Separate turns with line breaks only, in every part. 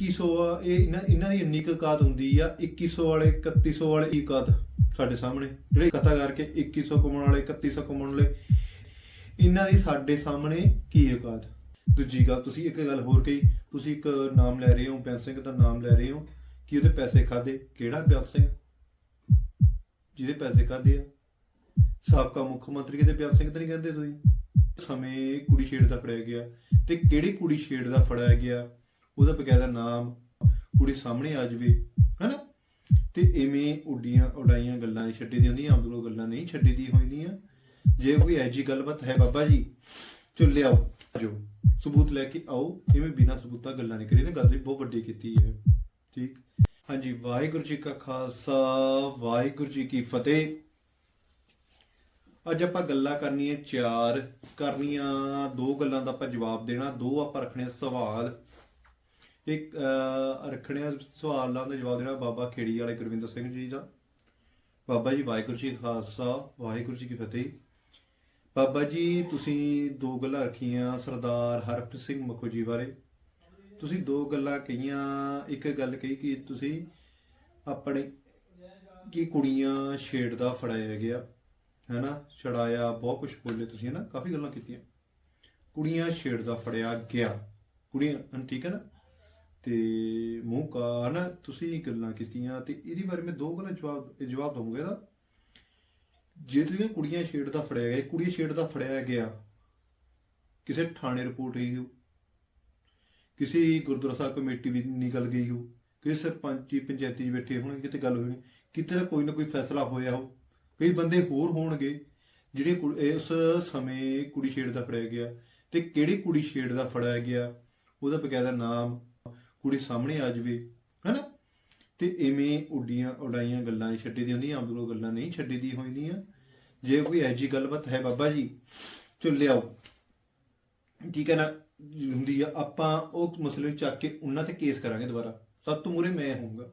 2100 ਆ, ਇਹ ਇਹਨਾਂ ਇਹਨਾਂ ਦੀ ਇੰਨੀ ਕੁ ਔਕਾਤ ਹੁੰਦੀ ਆ 2100 ਵਾਲੇ 3100 ਵਾਲੇ ਦੀ ਔਕਾਤ ਸਾਡੇ ਸਾਹਮਣੇ। ਜਿਹੜੇ ਕਥਾ ਕਰਕੇ 2100 ਕਮਾਉਣ ਵਾਲੇ 3100 ਕਮਾਉਣ ਵਾਲੇ, ਇਹਨਾਂ ਦੀ ਸਾਡੇ ਸਾਹਮਣੇ ਕੀ ਔਕਾਤ ਦੂਜੀ ਗੱਲ, ਤੁਸੀਂ ਇੱਕ ਗੱਲ ਹੋਰ ਕਹੀ, ਤੁਸੀਂ ਇੱਕ ਨਾਮ ਲੈ ਰਹੇ ਹੋ, ਬੇਅੰਤ ਸਿੰਘ ਦਾ ਨਾਮ ਲੈ ਰਹੇ ਹੋ, ਕਿ ਉਹਦੇ ਪੈਸੇ ਖਾਦੇ ਕਿਹੜਾ ਬੇਅੰਤ ਸਿੰਘ? ਜਿਹਦੇ ਪੈਸੇ ਖਾਦੇ ਆ। ਸਾਬਕਾ ਮੁੱਖ ਮੰਤਰੀ ਕਿਤੇ ਬੇਅੰਤ ਸਿੰਘ ਤਾਂ ਨਹੀਂ ਕਹਿੰਦੇ ਤੁਸੀਂ? ਸਮੇਂ ਕੁੜੀ ਛੇੜ ਦਾ ਫੜਿਆ ਗਿਆ। ਤੇ ਕਿਹੜੀ ਕੁੜੀ ਛੇੜ ਦਾ ਫੜਿਆ ਗਿਆ? ਉਹਦਾ ਬਕਾਇਦਾ ਨਾਮ ਕੁੜੀ ਸਾਹਮਣੇ ਆ ਜਾਵੇ, ਹੈਨਾ? ਤੇ ਐਵੇਂ ਉੱਡੀਆਂ, ਉਡਾਈਆਂ ਗੱਲਾਂ ਨਹੀਂ ਛੱਡੀ ਦੀਆਂ ਹੁੰਦੀਆਂ ਆਮਦੂਰੋਂ ਗੱਲਾਂ ਨਹੀਂ ਛੱਡੀ ਦੀ ਹੋਈਆਂ ਜੇ ਕੋਈ ਐਜੀ ਗੱਲਬਾਤ ਹੈ ਬਾਬਾ ਜੀ ਚੋ ਲਿਆਓ ਜੋ ਸਬੂਤ ਲੈ ਕੇ ਆਓ ਐਵੇਂ ਬਿਨਾਂ ਸਬੂਤਾਂ ਗੱਲਾਂ ਨਹੀਂ ਕਰੀ ਤੇ ਗੱਲ ਵੀ ਬਹੁਤ ਵੱਡੀ ਕੀਤੀ ਹੈ, ਠੀਕ? ਹਾਂਜੀ, ਵਾਹਿਗੁਰੂ ਜੀ ਕਾ ਖਾਲਸਾ, ਵਾਹਿਗੁਰੂ ਜੀ ਕੀ ਫਤਿਹ। ਅੱਜ ਆਪਾਂ ਗੱਲਾਂ ਕਰਨੀਆਂ ਚਾਰ, ਕਰਨੀਆਂ ਦੋ ਗੱਲਾਂ ਦਾ ਆਪਾਂ ਜਵਾਬ ਦੇਣਾ, ਦੋ ਆਪਾਂ ਰੱਖਣੇ ਆ ਸਵਾਲ। ਇੱਕ ਰੱਖਣਿਆ ਸਵਾਲਾਂ ਦਾ ਜਵਾਬ ਦੇਣਾ ਬਾਬਾ ਖੇੜੀ ਵਾਲੇ ਗੁਰਵਿੰਦਰ ਸਿੰਘ ਜੀ ਦਾ। ਬਾਬਾ ਜੀ, ਵਾਹਿਗੁਰੂ ਜੀ ਕਾ ਖਾਲਸਾ, ਵਾਹਿਗੁਰੂ ਜੀ ਕੀ ਫਤਿਹ। ਬਾਬਾ ਜੀ, ਤੁਸੀਂ ਦੋ ਗੱਲਾਂ ਰੱਖੀਆਂ ਸਰਦਾਰ ਹਰਪ੍ਰੀਤ ਸਿੰਘ ਮੱਖੂ ਜੀ ਬਾਰੇ। ਤੁਸੀਂ ਦੋ ਗੱਲਾਂ ਕਹੀਆਂ, ਇੱਕ ਗੱਲ ਕਹੀ ਕਿ ਤੁਸੀਂ ਆਪਣੇ, ਕਿ ਕੁੜੀਆਂ ਛੇੜਦਾ ਫੜਾਇਆ ਗਿਆ, ਹੈਨਾ? ਛੜਾਇਆ, ਬਹੁਤ ਕੁਝ ਬੋਲੇ ਤੁਸੀਂ, ਹੈਨਾ? ਕਾਫੀ ਗੱਲਾਂ ਕੀਤੀਆਂ। ਕੁੜੀਆਂ ਛੇੜਦਾ ਫੜਿਆ ਗਿਆ। ਕੁੜੀਆਂ ਠੀਕ ਹੈ ਨਾ? ਤੇ ਮੂੰਹ ਕਾ ਹਨਾ ਤੁਸੀਂ ਗੱਲਾਂ ਕੀਤੀਆਂ ਤੇ ਇਹਦੀ ਬਾਰੇ ਮੈਂ ਦੋ ਗੱਲਾਂ ਜਵਾਬ ਜਵਾਬ ਦਊਂਗਾ ਇਹਦਾ। ਜਿਹੜੀਆਂ ਤੁਸੀਂ ਕੁੜੀਆਂ ਛੇੜਦਾ ਫੜਿਆ ਗਿਆ, ਕੁੜੀ ਛੇੜਦਾ ਫੜਿਆ ਗਿਆ, ਕਿਸੇ ਥਾਣੇ ਰਿਪੋਰਟ ਹੋਈ ਹੋ, ਕਿਸੇ ਗੁਰਦੁਆਰਾ ਸਾਹਿਬ ਕਮੇਟੀ ਵੀ ਨਿਕਲ ਗਈ ਹੋ, ਕਿਸੇ ਸਰਪੰਚੀ, ਪੰਚਾਇਤੀ 'ਚ ਬੈਠੇ ਹੋਣਗੇ, ਕਿਤੇ ਗੱਲ ਹੋਣੀ, ਕਿਤੇ ਦਾ ਕੋਈ ਨਾ ਕੋਈ ਫੈਸਲਾ ਹੋਇਆ ਹੋ, ਕਈ ਬੰਦੇ ਹੋਰ ਹੋਣਗੇ, ਜਿਹੜੇ ਕੁ- ਇਸ ਸਮੇਂ ਕੁੜੀ ਛੇੜਦਾ ਫੜਿਆ ਗਿਆ ਤੇ ਕਿਹੜੀ ਕੁੜੀ ਛੇੜਦਾ ਫੜਿਆ ਗਿਆ, ਉਹਦਾ ਬਕਾਇਦਾ ਨਾਮ ਕੁੜੀ ਸਾਹਮਣੇ ਆ ਜਾਵੇ, ਹੈਨਾ? ਤੇ ਐਵੇਂ ਉੱਡੀਆਂ ਉਡਾਈਆਂ ਗੱਲਾਂ ਛੱਡੀ ਦੀ ਹੁੰਦੀਆਂ ਆਮਦੂਰੋਂ ਗੱਲਾਂ ਨਹੀਂ ਛੱਡੀ ਦੀ ਹੋਈਆਂ। ਜੇ ਕੋਈ ਐਜੀ ਗੱਲਬਾਤ ਹੈ ਬਾਬਾ ਜੀ ਚੋ ਲਿਆਓ। ਠੀਕ ਹੈ ਨਾ? ਹੁੰਦੀ ਆ, ਆਪਾਂ ਉਹ ਮਸਲੇ ਚੱਕ ਕੇ ਉਹਨਾਂ ਤੇ ਕੇਸ ਕਰਾਂਗੇ ਦੁਬਾਰਾ। ਸਭ ਤੋਂ ਮੂਰੇ ਮੈਂ ਹੋਊਂਗਾ।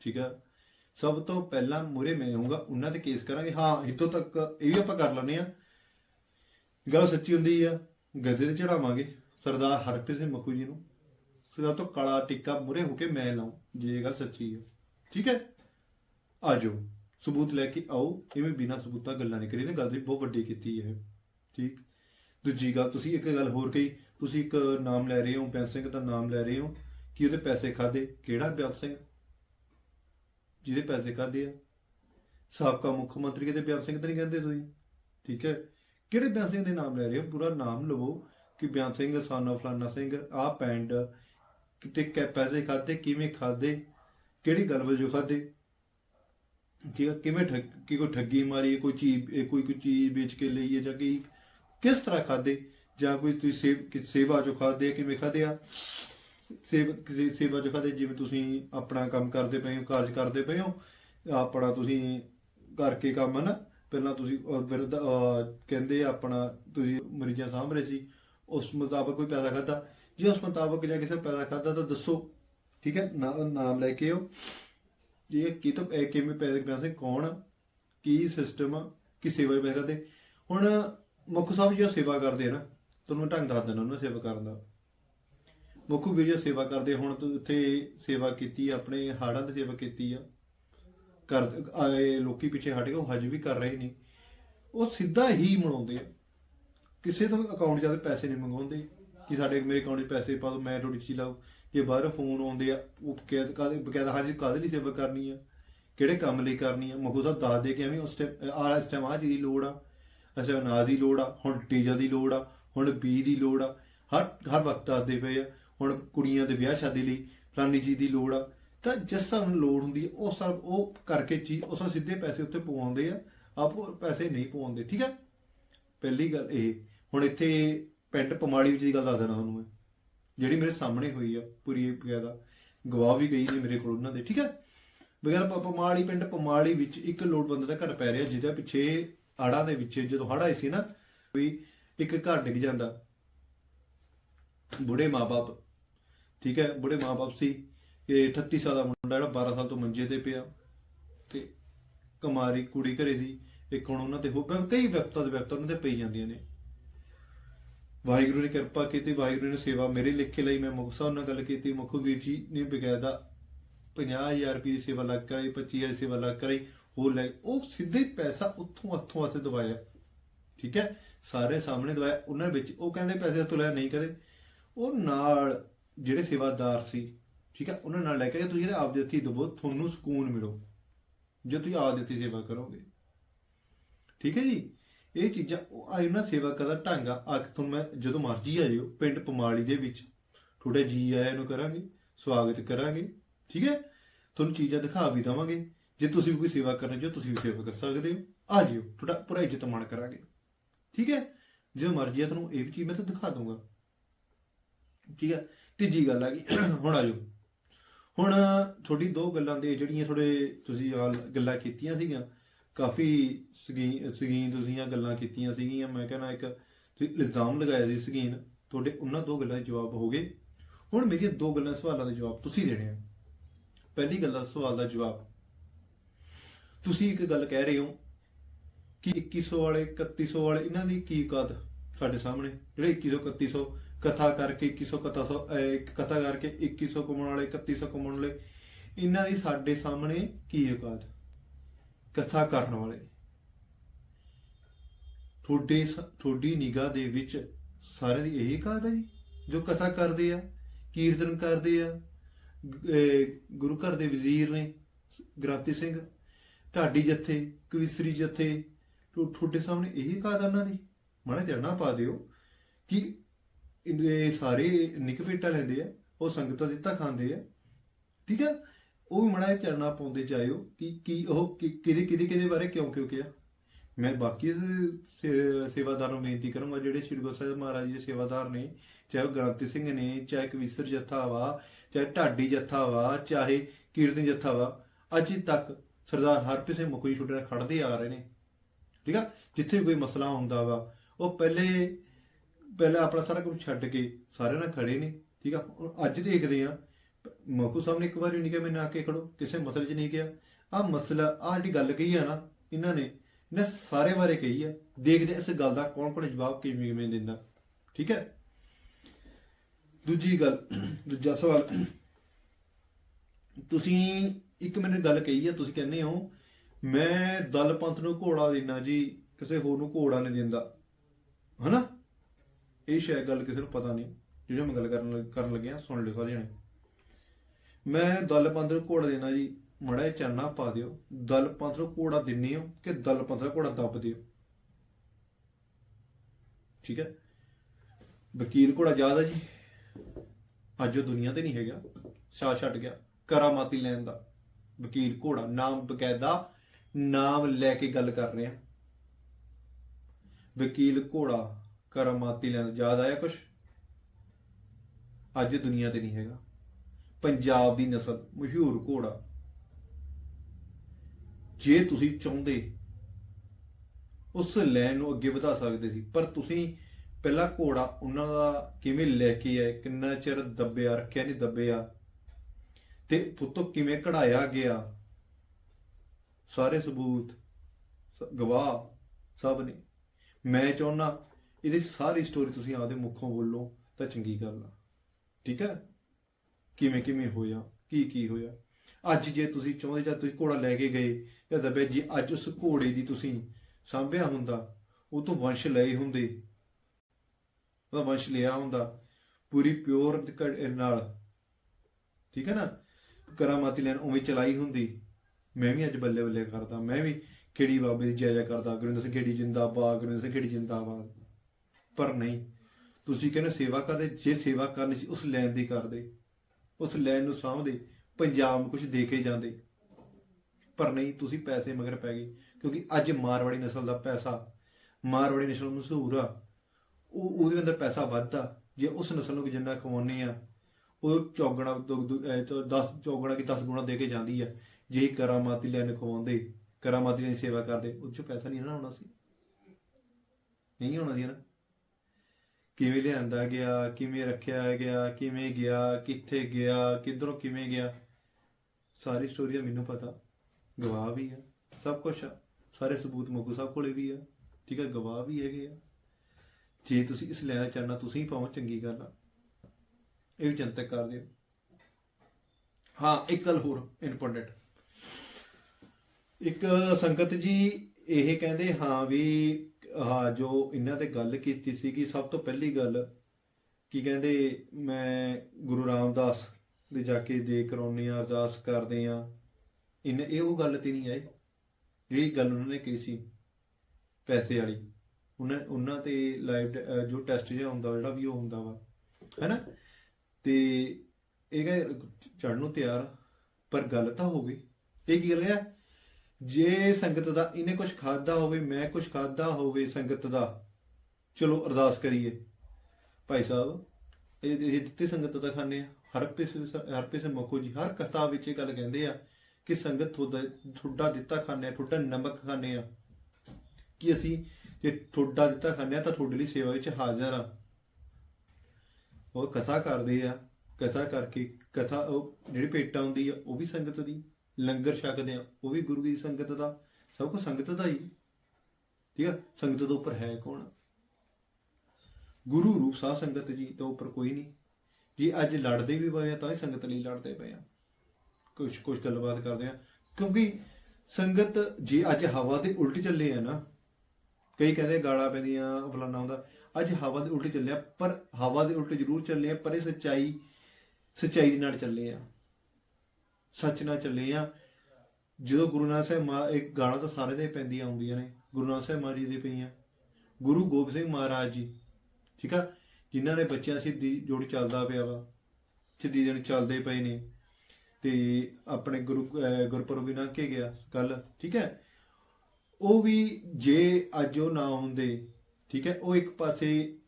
ਠੀਕ ਆ? ਸਭ ਤੋਂ ਪਹਿਲਾਂ ਮੂਰੇ ਮੈਂ ਹੋਊਂਗਾ, ਉਹਨਾਂ ਤੇ ਕੇਸ ਕਰਾਂਗੇ। ਹਾਂ, ਇੱਥੋਂ ਤੱਕ ਇਹ ਵੀ ਆਪਾਂ ਕਰ ਲੈਂਦੇ ਆ। ਗੱਲ ਸੱਚੀ ਹੁੰਦੀ ਆ, ਗੱਦੇ ਤੇ ਚੜਾਵਾਂਗੇ ਸਰਦਾਰ ਹਰਪ੍ਰੀਤ ਸਿੰਘ ਮੱਖੂ ਜੀ ਨੂੰ। ਸਦਾ ਤੋਂ ਕਾਲਾ ਟਿੱਕਾ ਮੂਰੇ ਹੋ ਕੇ ਮੈਂ ਲਾਉਂ, ਜੇ ਇਹ ਗੱਲ ਸੱਚੀ ਹੈ। ਠੀਕ ਹੈ? ਆਜੋ ਸਬੂਤ ਲੈ ਕੇ ਆਓ। ਐਵੇਂ ਬਿਨਾਂ ਸਬੂਤਾਂ ਗੱਲਾਂ ਨਹੀਂ ਕਰੀ ਗੱਲ ਵੀ ਬਹੁਤ ਵੱਡੀ ਕੀਤੀ ਹੈ। ਠੀਕ? ਦੂਜੀ ਗੱਲ, ਤੁਸੀਂ ਇੱਕ ਗੱਲ ਹੋਰ ਕਹੀ। ਤੁਸੀਂ ਇੱਕ ਨਾਮ ਲੈ ਰਹੇ ਹੋ, ਬੇਅੰਤ ਸਿੰਘ ਦਾ ਨਾਮ ਲੈ ਰਹੇ ਹੋ। ਕਿ ਉਹਦੇ ਪੈਸੇ ਖਾਦੇ ਕਿਹੜਾ ਬੇਅੰਤ ਸਿੰਘ? ਜਿਹਦੇ ਪੈਸੇ ਖਾਦੇ ਆ। ਸਾਬਕਾ ਮੁੱਖ ਮੰਤਰੀ ਕਿਤੇ ਬੇਅੰਤ ਸਿੰਘ ਤਾਂ ਨਹੀਂ ਕਹਿੰਦੇ ਤੁਸੀਂ? ਠੀਕ ਹੈ? ਕਿਹੜੇ ਬੇਅੰਤ ਸਿੰਘ ਦੇ ਨਾਮ ਲੈ ਰਹੇ ਹੋ? ਪੂਰਾ ਨਾਮ ਲਵੋ ਕਿ ਬੇਅੰਤ ਸਿੰਘ ਸਾਨਾ ਫਲਾਨਾ ਸਿੰਘ ਆ ਪੈਂਡ ਕਿਤੇ ਕੈ ਪੈਸੇ ਖਾਦੇ ਕਿਵੇਂ ਖਾਦੇ ਕਿਹੜੀ ਗੱਲ ਵਜੋਂ ਖਾਦੇ ਠੀਕ ਕਿਵੇਂ ਠੱਗ ਕਿ ਕੋਈ ਠੱਗੀ ਮਾਰੀ ਕੋਈ ਚੀਜ਼ ਕੋਈ ਕੋਈ ਚੀਜ਼ ਵੇਚ ਕੇ ਲਈ ਹੈ ਜਾਂ ਕਿ ਕਿਸ ਤਰ੍ਹਾਂ ਖਾਦੇ ਜਾਂ ਕੋਈ ਤੁਸੀਂ ਸੇਵ ਸੇਵਾ ਜੋ ਖਾਦੇ ਕਿਵੇਂ ਖਾਦੇ ਆ? ਸੇਵ ਸੇਵਾ ਜੋ ਖਾਦੇ ਜਿਵੇਂ ਤੁਸੀਂ ਆਪਣਾ ਕੰਮ ਕਰਦੇ ਪਏ ਹੋ ਕਾਰਜ ਕਰਦੇ ਪਏ ਹੋ ਆਪਣਾ ਤੁਸੀਂ ਕਰਕੇ ਕੰਮ ਨਾ ਪਹਿਲਾਂ ਤੁਸੀਂ ਅਹ, ਕਹਿੰਦੇ ਆਪਣਾ ਤੁਸੀਂ ਮਰੀਜ਼ਾਂ ਸਾਂਭ ਰਹੇ ਸੀ ਉਸ ਮੁਤਾਬਕ ਕੋਈ ਪੈਸਾ ਖਾਦਾ ਜੇ ਉਸ ਮੁਤਾਬਕ ਜਾਂ ਕਿਸੇ ਪੈਸਾ ਖਾਦਾ ਤਾਂ ਦੱਸੋ, ਠੀਕ ਹੈ ਨਾਮ ਲੈ ਕੇ ਆਓ। ਇਹ ਕੀ ਇਹ ਕਿਵੇਂ ਪੈਸੇ ਪੈਸੇ ਕੌਣ, ਕੀ ਸਿਸਟਮ ਆ ਕੀ ਸੇਵਾ ਦੇ ਕਰਦੇ। ਹੁਣ ਮੁੱਖ ਸਾਹਿਬ ਜੀ ਸੇਵਾ ਕਰਦੇ ਆ ਨਾ, ਤੁਹਾਨੂੰ ਢੰਗ ਦੱਸ ਦਿੰਦਾ ਉਹਨਾਂ ਸੇਵਾ ਕਰਨ ਦਾ। ਮੁੱਖ ਵੀਰ ਜੀ ਸੇਵਾ ਕਰਦੇ, ਹੁਣ ਤੋਂ ਉੱਥੇ ਸੇਵਾ ਕੀਤੀ, ਆਪਣੇ ਹਾੜਾਂ ਦੀ ਸੇਵਾ ਕੀਤੀ ਆ। ਕਰ ਆਏ ਲੋਕੀ ਪਿੱਛੇ ਹਟ ਗਏ ਉਹ ਹਜੇ ਵੀ ਕਰ ਰਹੇ ਨੇ। ਉਹ ਸਿੱਧਾ ਹੀ ਮਨਾਉਂਦੇ ਆ। ਕਿਸੇ ਤੋਂ ਅਕਾਊਂਟ 'ਚ ਪੈਸੇ ਨਹੀਂ ਮੰਗਵਾਉਂਦੇ। ਕਿ ਸਾਡੇ ਮੇਰੇ ਅਕਾਊਂਟ 'ਚ ਪੈਸੇ ਪਾ ਦਿਓ, ਮੈਂ ਤੁਹਾਡੀ ਚੀਜ਼ ਲਾਉ ਜੇ ਬਾਹਰ ਫੋਨ ਆਉਂਦੇ ਆ, ਉਹ ਕਹਿ ਕਾਹਦੇ, ਬਕਾਇਦਾ ਹਾਜੀ ਕਾਹਦੇ ਲਈ ਸੇਵਾ ਕਰਨੀ ਆ? ਕਿਹੜੇ ਕੰਮ ਲਈ ਕਰਨੀ ਆ? ਮਖੂ ਸਾਹਿਬ ਦੱਸ ਦੇ ਕਿ ਐਵੇਂ ਉਸ ਟਾਈਮ ਆ ਇਸ ਟਾਈਮ ਆ ਚੀਜ਼ ਦੀ ਲੋੜ ਆ। ਅੱਛਾ, ਅਨਾਜ ਦੀ ਲੋੜ ਆ, ਹੁਣ ਡੀਜ਼ਲ ਦੀ ਲੋੜ ਆ, ਹੁਣ ਬੀਜ ਦੀ ਲੋੜ ਆ। ਹਰ ਹਰ ਵਕਤ ਦੱਸਦੇ ਪਏ ਆ, ਹੁਣ ਕੁੜੀਆਂ ਦੇ ਵਿਆਹ ਸ਼ਾਦੀ ਲਈ ਫਲਾਨੀ ਚੀਜ਼ ਦੀ ਲੋੜ ਆ। ਤਾਂ ਜਿਸ ਹਿਸਾਬ ਨਾਲ ਲੋੜ ਹੁੰਦੀ ਹੈ ਉਸ ਹਿਸਾਬ ਉਹ ਕਰਕੇ ਚੀਜ਼, ਉਸ ਨਾਲ ਸਿੱਧੇ ਪੈਸੇ ਉੱਤੇ ਪਵਾਉਂਦੇ ਆ। ਆਪ ਪੈਸੇ ਨਹੀਂ ਪਵਾਉਂਦੇ, ਠੀਕ ਹੈ ਪਹਿਲੀ ਗੱਲ ਇਹ, ਹੁਣ ਇੱਥੇ ਪਿੰਡ ਪਮਾੜੀ ਵਿੱਚ ਦੀ ਗੱਲ ਦੱਸ ਦੇਣਾ ਤੁਹਾਨੂੰ ਮੈਂ। ਜਿਹੜੀ ਮੇਰੇ ਸਾਹਮਣੇ ਹੋਈ ਆ, ਪੂਰੀ ਬਕਾਇਦਾ ਗਵਾਹ ਵੀ ਗਈ ਨੇ ਮੇਰੇ ਕੋਲ ਉਹਨਾਂ ਦੇ, ਠੀਕ ਹੈ ਬਗੈਰ ਪਮਾੜੀ ਪਿੰਡ ਪਮਾੜੀ ਵਿੱਚ ਇੱਕ ਲੋੜਵੰਦ ਦਾ ਘਰ ਪੈ ਰਿਹਾ, ਜਿਹਦੇ ਪਿੱਛੇ ਆੜਾਂ ਦੇ ਵਿੱਚ, ਜਦੋਂ ਹੜ੍ਹ ਆਏ ਸੀ ਨਾ, ਵੀ ਇੱਕ ਘਰ ਡਿੱਗ ਜਾਂਦਾ। ਬੁੜੇ ਮਾਪੇ ਠੀਕ ਹੈ ਬੁੜੇ ਮਾਪੇ ਸੀ। ਇਹ 38 ਸਾਲ ਦਾ ਮੁੰਡਾ ਜਿਹੜਾ 12 ਸਾਲ ਤੋਂ ਮੰਜੇ ਤੇ ਪਿਆ ਤੇ ਕੁਮਾਰੀ ਕੁੜੀ ਘਰੇ ਸੀ। ਇੱਕ ਹੁਣ ਉਹਨਾਂ ਤੇ ਹੋ, ਕਈ ਵਿਪਤਾ ਦੇ ਵਿਪਤਾ ਉਹਨਾਂ ਤੇ ਪਈ ਜਾਂਦੀਆਂ ਨੇ। ਵਾਹਿਗੁਰੂ ਨੇ ਕਿਰਪਾ ਕੀਤੀ ਵਾਹਿਗੁਰੂ ਨੇ ਸੇਵਾ ਮੇਰੇ ਲਿਖੇ ਲਈ ਮੈਂ ਮੁਖ ਸਾਹਿਬ ਨਾਲ ਗੱਲ ਕੀਤੀ ਮੁਖ ਵੀਰ ਜੀ ਨੇ ਬਕਾਇਦਾ 50000 ਰੁਪਏ ਦੀ ਸੇਵਾ ਲੱਗ ਕਰਾਈ 25000 ਦੀ ਸੇਵਾ ਲੱਗ ਕਰਾਈ ਉਹ ਲੈ ਉਹ ਸਿੱਧੇ ਪੈਸਾ ਉੱਥੋਂ ਹੱਥੋਂ ਹੱਥ ਦਵਾਇਆ ਠੀਕ ਹੈ? ਸਾਰੇ ਸਾਹਮਣੇ ਦਵਾਇਆ ਉਹਨਾਂ ਵਿੱਚ ਉਹ ਕਹਿੰਦੇ ਪੈਸੇ ਤੋਂ ਲੈ ਨਹੀਂ ਕਰੇ। ਉਹ ਨਾਲ ਜਿਹੜੇ ਸੇਵਾਦਾਰ ਸੀ ਠੀਕ ਹੈ ਉਹਨਾਂ ਨਾਲ ਲੈ ਕੇ ਗਏ, ਤੁਸੀਂ ਇਹਦੇ ਆਪਦੇ ਹੱਥੀ ਦਵੋ ਤੁਹਾਨੂੰ ਸਕੂਨ ਮਿਲੋ ਜੇ ਤੁਸੀਂ ਆਪਦੇ ਹੱਥੀ ਸੇਵਾ ਕਰੋਗੇ। ਠੀਕ ਹੈ ਜੀ? ਇਹ ਚੀਜ਼ਾਂ, ਉਹ ਆਈ ਨਾ ਸੇਵਾ ਕਰਦਾ ਢੰਗ ਆ ਆ ਕੇ ਤੁਹਾਨੂੰ ਮੈਂ ਜਦੋਂ ਮਰਜ਼ੀ ਆ ਜਿਓ, ਪਿੰਡ ਪਮਾਲੀ ਦੇ ਵਿੱਚ। ਤੁਹਾਡੇ ਜੀ ਆਇਆਂ ਨੂੰ ਕਰਾਂਗੇ, ਸਵਾਗਤ ਕਰਾਂਗੇ, ਠੀਕ ਹੈ? ਤੁਹਾਨੂੰ ਚੀਜ਼ਾਂ ਦਿਖਾ ਵੀ ਦਵਾਂਗੇ। ਜੇ ਤੁਸੀਂ ਵੀ ਕੋਈ ਸੇਵਾ ਕਰਨਾ ਚਾਹੋ ਤੁਸੀਂ ਵੀ ਸੇਵਾ ਕਰ ਸਕਦੇ ਹੋ। ਆ ਜਿਓ, ਤੁਹਾਡਾ ਪੂਰਾ ਇੱਜ਼ਤ ਮਾਣ ਕਰਾਂਗੇ। ਠੀਕ ਹੈ? ਜਦੋਂ ਮਰਜ਼ੀ ਆ ਤੁਹਾਨੂੰ ਇਹ ਵੀ ਚੀਜ਼ ਮੈਂ ਤੁਹਾਨੂੰ ਦਿਖਾ ਦੂੰਗਾ ਠੀਕ ਹੈ? ਤੀਜੀ ਗੱਲ ਆ ਗਈ, ਹੁਣ ਆ ਜਾਓ। ਹੁਣ, ਤੁਹਾਡੀ ਦੋ ਗੱਲਾਂ ਦੇ ਜਿਹੜੀਆਂ ਥੋੜੇ ਤੁਸੀਂ ਆਹ ਗੱਲਾਂ ਕੀਤੀਆਂ ਸੀਗੀਆਂ ਕਾਫੀ ਸਗੀ, ਸਗੀਨ ਤੁਸੀਂ ਆ ਗੱਲਾਂ ਕੀਤੀਆਂ ਸੀਗੀਆਂ। ਮੈਂ ਕਹਿੰਦਾ ਇੱਕ ਤੁਸੀਂ ਇਲਜ਼ਾਮ ਲਗਾਇਆ ਸੀ ਸਗੀਨ, ਤੁਹਾਡੇ ਉਹਨਾਂ ਦੋ ਗੱਲਾਂ ਦੇ ਜਵਾਬ ਹੋ ਗਏ। ਹੁਣ ਮੇਰੀਆਂ ਦੋ ਗੱਲਾਂ ਸਵਾਲਾਂ ਦੇ ਜਵਾਬ ਤੁਸੀਂ ਦੇਣੇ ਆ। ਪਹਿਲੀ ਗੱਲ ਦਾ ਸਵਾਲ ਦਾ ਜਵਾਬ। ਤੁਸੀਂ ਇੱਕ ਗੱਲ ਕਹਿ ਰਹੇ ਹੋ ਕਿ 2100 ਵਾਲੇ 3100 ਵਾਲੇ, ਇਹਨਾਂ ਦੀ ਕੀ ਕਦ ਸਾਡੇ ਸਾਹਮਣੇ? ਜਿਹੜੇ 2100 3100 ਕਥਾ ਕਰਕੇ 2100 ਕਥਾ ਸੌ, ਅਹ ਇੱਕ ਕਥਾ ਕਰਕੇ 2100 ਕਮਾਉਣ ਵਾਲੇ 3100 ਕਮਾਉਣ ਵਾਲੇ, ਇਹਨਾਂ ਦੀ ਸਾਡੇ ਸਾਹਮਣੇ ਕੀ ਔਕਾਤ ਕਥਾ ਕਰਨ ਵਾਲੇ। ਤੁਹਾਡੇ ਤੁਹਾਡੀ ਨਿਗਾਹ ਦੇ ਵਿੱਚ ਸਾਰਿਆਂ ਦੀ ਇਹੀ ਔਕਾਤ ਜੀ? ਜੋ ਕਥਾ ਕਰਦੇ ਆ, ਕੀਰਤਨ ਕਰਦੇ ਆ ਗੁਰੂ ਘਰ ਦੇ ਵਜ਼ੀਰ ਨੇ, ਗ੍ਰਾਤੀ ਸਿੰਘ। ਢਾਡੀ ਜੱਥੇ, ਕਵਿਸਰੀ ਜੱਥੇ ਤੁਹਾਡੇ ਸਾਹਮਣੇ ਇਹੀ ਔਕਾਤ ਆ ਉਹਨਾਂ ਦੀ? ਮਾੜਾ ਜਣਾ ਪਾ ਦਿਓ ਕਿ ਇਹ ਸਾਰੇ ਨਿਕ ਪੇਟਾ ਲੈਂਦੇ ਆ, ਉਹ ਸੰਗਤਾਂ ਦਿੱਤਾ ਖਾਂਦੇ ਆ। ਠੀਕ ਆ? ਉਹ ਵੀ ਮੜਾ ਚਰਨਾ ਪਾਉਂਦੇ ਜਾਇਓ ਕਿ ਕੀ ਉਹ ਕਿ- ਕਿਹਦੇ ਕਿਹਦੇ ਕਿਹਦੇ ਬਾਰੇ ਕਿਉਂ ਕਿਉਂ ਕਿਹਾ। ਮੈਂ ਬਾਕੀ ਸੇ- ਸੇਵਾਦਾਰਾਂ ਨੂੰ ਬੇਨਤੀ ਕਰੂੰਗਾ, ਜਿਹੜੇ ਸ਼੍ਰੀ ਗੁਰੂ ਸਾਹਿਬ ਮਹਾਰਾਜ ਜੀ ਦੇ ਸੇਵਾਦਾਰ ਨੇ, ਚਾਹੇ ਉਹ ਗ੍ਰਾਂਤੀ ਸਿੰਘ ਨੇ, ਚਾਹੇ ਕਵੀਸਰ ਜੱਥਾ ਵਾ, ਚਾਹੇ ਢਾਡੀ ਜੱਥਾ ਵਾ, ਚਾਹੇ ਕੀਰਤਨ ਜੱਥਾ ਵਾ, ਅੱਜ ਤੱਕ ਸਰਦਾਰ ਹਰਪ੍ਰੀਤ ਸਿੰਘ ਮੁਖੀ ਛੁੱਟੇ ਖੜਦੇ ਆ ਰਹੇ ਨੇ। ਠੀਕ ਆ? ਜਿੱਥੇ ਵੀ ਕੋਈ ਮਸਲਾ ਹੁੰਦਾ ਵਾ, ਉਹ ਪਹਿਲੇ, ਪਹਿਲਾਂ ਆਪਣਾ ਸਾਰਾ ਕੁਝ ਛੱਡ ਕੇ ਸਾਰਿਆਂ ਨਾਲ ਖੜੇ ਨੇ। ਠੀਕ ਆ? ਹੁਣ ਅੱਜ ਦੇਖਦੇ ਆ ਮੋਕੂ ਸਾਹਿਬ ਨੇ ਇੱਕ ਵਾਰੀ ਨਹੀਂ ਕਿਹਾ, ਮੈਨੂੰ ਆ ਕੇ ਖੜੋ, ਕਿਸੇ ਮਸਲੇ 'ਚ ਨਹੀਂ ਕਿਹਾ ਆ ਮਸਲਾ ਆ ਜਿਹੜੀ ਗੱਲ ਕਹੀ ਆ ਨਾ, ਇਹਨਾਂ ਨੇ ਨੇ ਸਾਰੇ ਬਾਰੇ ਕਹੀ ਆ। ਦੇਖਦੇ ਇਸ ਗੱਲ ਦਾ ਕੌਣ ਕੌਣ ਜਵਾਬ ਕਿਵੇਂ ਕਿਵੇਂ ਦਿੰਦਾ। ਠੀਕ ਹੈ? ਦੂਜੀ ਗੱਲ, ਦੂਜਾ ਸਵਾਲ, ਤੁਸੀਂ ਇੱਕ ਮੈਨੂੰ ਗੱਲ ਕਹੀ ਆ, ਤੁਸੀਂ ਕਹਿੰਦੇ ਹੋ, ਮੈਂ ਦਲ ਪੰਥ ਨੂੰ ਘੋੜਾ ਦੇਣਾ ਜੀ, ਕਿਸੇ ਹੋਰ ਨੂੰ ਘੋੜਾ ਨਹੀਂ ਦਿੰਦਾ। ਹਨਾ? ਇਹ ਸ਼ਾਇਦ ਗੱਲ ਕਿਸੇ ਨੂੰ ਪਤਾ ਨਹੀਂ, ਜਿਹੜੀ ਮੈਂ ਗੱਲ ਕਰਨ ਕਰਨ ਲੱਗਿਆ ਸੁਣ ਲਿਓ ਸਾਰੇ ਜਣੇ ਮੈਂ ਦਲ ਪੰਥ ਘੋੜਾ ਦੇਣਾ ਜੀ, ਮੜਾ ਚਾਨਾ ਪਾ ਦਿਓ। ਦਲ ਪੰਥ ਘੋੜਾ ਦਿੰਨੀ ਹੋ ਕਿ ਦਲ ਪੰਥ ਘੋੜਾ ਦੱਬ ਦਿਓ? ਠੀਕ ਹੈ? ਵਕੀਲ ਘੋੜਾ ਯਾਦ ਹੈ ਜੀ? ਅੱਜ ਉਹ ਦੁਨੀਆ ਤੇ ਨਹੀਂ ਹੈਗਾ। ਸ਼ਾਹ ਛੱਡ ਗਿਆ। ਕਰਾਮਾਤੀ ਲੈਣ ਦਾ। ਵਕੀਲ ਘੋੜਾ, ਨਾਮ ਬਕਾਇਦਾ ਨਾਮ ਲੈ ਕੇ ਗੱਲ ਕਰ ਰਹੇ। ਆ ਵਕੀਲ ਘੋੜਾ ਕਰਾਮਾਤੀ ਲੈਣ ਦਾ। ਯਾਦ ਆਇਆ ਕੁਛ? ਅੱਜ ਦੁਨੀਆ ਤੇ ਨਹੀਂ ਹੈਗਾ। ਪੰਜਾਬ ਦੀ ਨਸਲ, ਮਸ਼ਹੂਰ ਘੋੜਾ। ਜੇ ਤੁਸੀਂ ਚਾਹੁੰਦੇ ਉਸ ਲੈਣ ਨੂੰ ਅੱਗੇ ਵਧਾ ਸਕਦੇ ਸੀ, ਪਰ ਤੁਸੀਂ ਪਹਿਲਾ ਘੋੜਾ ਉਹਨਾਂ ਦਾ ਕਿਵੇਂ ਲੈ ਕੇ ਆਏ, ਕਿੰਨਾ ਚਿਰ ਦੱਬਿਆ, ਰੱਖਿਆ ਨਹੀਂ ਦੱਬਿਆ, ਤੇ ਪੁੱਤੋ ਕਿਵੇਂ ਕਢਾਇਆ ਗਿਆ, ਸਾਰੇ ਸਬੂਤ ਗਵਾਹ ਸਭ ਨੇ। ਮੈਂ ਚਾਹੁੰਦਾ ਇਹਦੀ ਸਾਰੀ ਸਟੋਰੀ ਤੁਸੀਂ ਆਪਦੇ ਮੁਖੋਂ ਬੋਲੋ ਤਾਂ ਚੰਗੀ ਗੱਲ ਆ। ਠੀਕ ਹੈ ਕਿਵੇਂ ਕਿਵੇਂ ਹੋਇਆ, ਕੀ ਕੀ ਹੋਇਆ? ਅੱਜ ਜੇ ਤੁਸੀਂ ਚਾਹੁੰਦੇ ਜਾਂ ਤੁਸੀਂ ਘੋੜਾ ਲੈ ਕੇ ਗਏ, ਜਾਂ ਦੱਬੇ ਜੀ ਅੱਜ ਉਸ ਘੋੜੇ ਦੀ ਤੁਸੀਂ ਸਾਂਭਿਆ ਹੁੰਦਾ, ਉਹ ਤੋਂ ਵੰਸ਼ ਲਏ ਹੁੰਦੇ, ਉਹਦਾ ਵੰਸ਼ ਲਿਆ ਹੁੰਦਾ, ਪੂਰੀ ਪਿਓਰ ਨਾਲ। ਠੀਕ ਹੈ ਨਾ? ਕਰਾਮਾਤੀ ਲੈਣ ਉਵੇਂ ਚਲਾਈ ਹੁੰਦੀ। ਮੈਂ ਵੀ ਅੱਜ ਬੱਲੇ ਬੱਲੇ ਕਰਦਾ, ਮੈਂ ਵੀ ਕਿਹੜੀ ਬਾਬੇ ਦੀ ਜੈ ਕਰਦਾ ਗੁਰਿੰਦਰ ਸਿੰਘ ਖੇੜੀ ਜਿੰਦਾਬਾਦ ਗੁਰਿੰਦਰ ਸਿੰਘ ਖੇੜੀ ਜਿੰਦਾਬਾਦ। ਪਰ ਨਹੀਂ, ਤੁਸੀਂ ਕਹਿੰਦੇ ਸੇਵਾ ਕਰਦੇ, ਜੇ ਸੇਵਾ ਕਰਨੀ ਸੀ, ਉਸ ਲੈਣ ਦੀ ਕਰਦੇ। ਉਸ ਲੈਣ ਨੂੰ ਸਾਂਭਦੇ, ਪੰਜਾਬ ਨੂੰ ਕੁਝ ਦੇ ਕੇ ਜਾਂਦੇ। ਪਰ ਨਹੀਂ, ਤੁਸੀਂ ਪੈਸੇ ਮਗਰ ਪੈ ਗਏ, ਕਿਉਂਕਿ ਅੱਜ ਮਾਰਵਾੜੀ ਨਸਲ ਦਾ ਪੈਸਾ, ਮਾਰਵਾੜੀ ਨਸਲ ਮਸ਼ਹੂਰ ਆ। ਉਹ, ਉਹਦੇ ਅੰਦਰ ਪੈਸਾ ਵੱਧਦਾ। ਜੇ ਉਸ ਨਸਲ ਨੂੰ ਜਿੰਨਾ ਕਮਾਉਨੇ ਆ, ਉਹ ਚੌਗਣਾ 10 ਚੌਗਣਾ ਕੀ 10 ਗੁਣਾ ਦੇ ਕੇ ਜਾਂਦੀ ਆ। ਜੇ ਕਰਾਮਾਤੀ ਲੈਣ ਖਵਾਉਂਦੇ ਕਰਾਮਾਤੀ ਦੀ ਸੇਵਾ ਕਰਦੇ ਉਹ ਚ ਪੈਸਾ ਨਹੀਂ ਨਾ ਆਉਣਾ ਸੀ। ਨਹੀਂ ਹੋਣਾ ਸੀ ਨਾ। ਕਿਵੇਂ ਲਿਆਂਦਾ ਗਿਆ, ਕਿਵੇਂ ਰੱਖਿਆ ਗਿਆ, ਕਿਵੇਂ ਗਿਆ, ਕਿੱਥੇ ਗਿਆ, ਕਿੱਧਰੋਂ ਕਿਵੇਂ ਗਿਆ। ਸਾਰੀ ਸਟੋਰੀ ਮੈਨੂੰ ਪਤਾ। ਗਵਾਹ ਵੀ ਆ, ਸਭ ਕੁਝ ਆ। ਸਾਰੇ ਸਬੂਤ ਮੋਗੂ ਸਾਹਿਬ ਕੋਲੇ ਵੀ ਆ। ਠੀਕ ਹੈ ਗਵਾਹ ਵੀ ਹੈਗੇ ਆ। ਜੇ ਤੁਸੀਂ ਇਸ ਲੈਣਾ ਚਾਹਨਾ ਤੁਸੀਂ ਹੀ ਪਾਓ ਚੰਗੀ ਗੱਲ ਆ। ਇਹ ਵੀ ਚਿੰਤਕ ਕਰਦੇ ਹੋ ਹਾਂ, ਇੱਕ ਗੱਲ ਹੋਰ ਇੰਪੋਰਟੈਂਟ ਇੱਕ ਸੰਗਤ ਜੀ, ਇਹ ਕਹਿੰਦੇ, ਹਾਂ ਵੀ ਹਾਂ ਜੋ ਇਹਨਾਂ ਤੇ ਗੱਲ ਕੀਤੀ ਸੀਗੀ, ਸਭ ਤੋਂ ਪਹਿਲੀ ਗੱਲ ਕੀ ਕਹਿੰਦੇ, ਮੈਂ ਗੁਰੂ ਰਾਮਦਾਸ ਦੇ ਜਾ ਕੇ ਦੇ ਕਰਾਉਣੀ ਆ ਅਰਦਾਸ ਕਰਦੇ ਆ ਇਹਨੇ ਇਹ ਉਹ ਗੱਲ ਤੇ ਨਹੀਂ ਆਏ, ਜਿਹੜੀ ਗੱਲ ਉਹਨਾਂ ਨੇ ਕਹੀ ਸੀ, ਪੈਸੇ ਵਾਲੀ। ਉਹਨਾਂ ਉਹਨਾਂ ਤੇ ਲਾਈਵ ਜੋ ਟੈਸਟ ਜਿਹਾ ਹੁੰਦਾ, ਜਿਹੜਾ ਵੀ ਉਹ ਹੁੰਦਾ ਵਾ, ਹੈਨਾ? ਤੇ ਇਹ ਕਹੇ ਚੜਨ ਨੂੰ ਤਿਆਰ, ਪਰ ਗੱਲ ਤਾਂ ਹੋਵੇ ਇਹ ਕੀ ਗੱਲ ਹੈ? ਜੇ ਸੰਗਤ ਦਾ ਇਹਨੇ ਕੁਝ ਖਾਦਾ ਹੋਵੇ, ਮੈਂ ਕੁਝ ਖਾਦਾ ਹੋਵੇ ਸੰਗਤ ਦਾ, ਚਲੋ ਅਰਦਾਸ ਕਰੀਏ। ਭਾਈ ਸਾਹਿਬ, ਇਹ ਇਹ ਦਿੱਤੇ ਸੰਗਤ ਦਾ ਖਾਣੇ ਆ ਹਰ ਪਿਸ ਹਰ ਪਿਸ ਮੋਕੋ ਜੀ, ਹਰ ਕਥਾ ਵਿੱਚ ਇਹ ਗੱਲ ਕਹਿੰਦੇ ਆ ਕਿ ਸੰਗਤ ਤੁਹਾਡਾ ਤੁਹਾਡਾ ਦਿੱਤਾ ਖਾਣੇ ਆ ਤੁਹਾਡਾ ਨਮਕ ਖਾਣੇ ਆ ਕਿ ਅਸੀਂ ਜੇ ਤੁਹਾਡਾ ਦਿੱਤਾ ਖਾਣੇ ਆ ਤਾਂ ਤੁਹਾਡੇ ਲਈ ਸੇਵਾ ਵਿੱਚ ਹਾਜ਼ਰ ਆ ਉਹ ਕਥਾ ਕਰਦੇ ਆ, ਕਥਾ ਕਰਕੇ, ਕਥਾ ਉਹ ਜਿਹੜੀ ਭੇਟਾ ਹੁੰਦੀ ਆ, ਉਹ ਵੀ ਸੰਗਤ ਦੀ। ਲੰਗਰ ਛਕਦੇ ਆ, ਉਹ ਵੀ ਗੁਰੂ ਦੀ ਸੰਗਤ ਦਾ, ਸਭ ਕੁਝ ਸੰਗਤ ਦਾ ਹੀ। ਠੀਕ ਆ? ਸੰਗਤ ਤੋਂ ਉੱਪਰ ਹੈ ਕੌਣ? ਗੁਰੂ ਰੂਪ ਸਾਧ ਸੰਗਤ ਜੀ, ਤੋਂ ਉੱਪਰ ਕੋਈ ਨਹੀਂ। ਜੀ ਅੱਜ ਲੜਦੇ ਵੀ ਪਏ ਆ, ਤਾਂ ਹੀ ਸੰਗਤ ਲਈ ਲੜਦੇ ਪਏ ਆ। ਕੁਝ ਕੁਝ ਗੱਲਬਾਤ ਕਰਦੇ ਆ। ਕਿਉਂਕਿ ਸੰਗਤ ਜੇ ਅੱਜ ਹਵਾ ਦੇ ਉਲਟ ਚੱਲੇ ਆ ਨਾ, ਕਈ ਕਹਿੰਦੇ ਗਾਲਾਂ ਪੈਂਦੀਆਂ ਫਲਾਣਾ ਹੁੰਦਾ, ਅੱਜ ਹਵਾ ਦੇ ਉਲਟ ਚੱਲੇ ਆ, ਪਰ ਹਵਾ ਦੇ ਉਲਟ ਜ਼ਰੂਰ ਚੱਲੇ ਆ, ਪਰ ਇਹ ਸੱਚਾਈ ਸੱਚਾਈ ਦੇ ਨਾਲ ਚੱਲੇ ਆ। ਸੱਚ ਨਾਲ ਚੱਲੇ ਆ। ਜਦੋਂ ਗੁਰੂ ਨਾਨਕ ਸਾਹਿਬ ਮਾ ਇੱਕ ਗਾਣਾ ਤਾਂ ਸਾਰੇ ਦੇ ਪੈਂਦੀਆਂ ਆਉਂਦੀਆਂ ਨੇ। ਗੁਰੂ ਨਾਨਕ ਸਾਹਿਬ ਮਹਾਰਾਜ ਜੀ ਪਈਆਂ। ਗੁਰੂ ਗੋਬਿੰਦ ਸਿੰਘ ਮਹਾਰਾਜ ਜੀ, ਠੀਕ ਆ? ਜਿਨ੍ਹਾਂ ਦੇ ਬੱਚਿਆਂ ਸਿੱਧੀ ਜੋੜ ਚੱਲਦਾ ਪਿਆ ਵਾ। ਸਿੱਧੀ ਦਿਨ ਚੱਲਦੇ ਪਏ ਨੇ। ਤੇ ਆਪਣੇ ਗੁਰੂ, ਅਹ ਗੁਰਪੁਰਬ ਵੀ ਲੰਘ ਕੇ ਗਿਆ ਕੱਲ ਠੀਕ ਹੈ ਉਹ ਵੀ ਜੇ ਅੱਜ ਉਹ ਨਾ ਹੁੰਦੇ, ਠੀਕ ਹੈ ਉਹ ਇੱਕ ਪਾਸੇ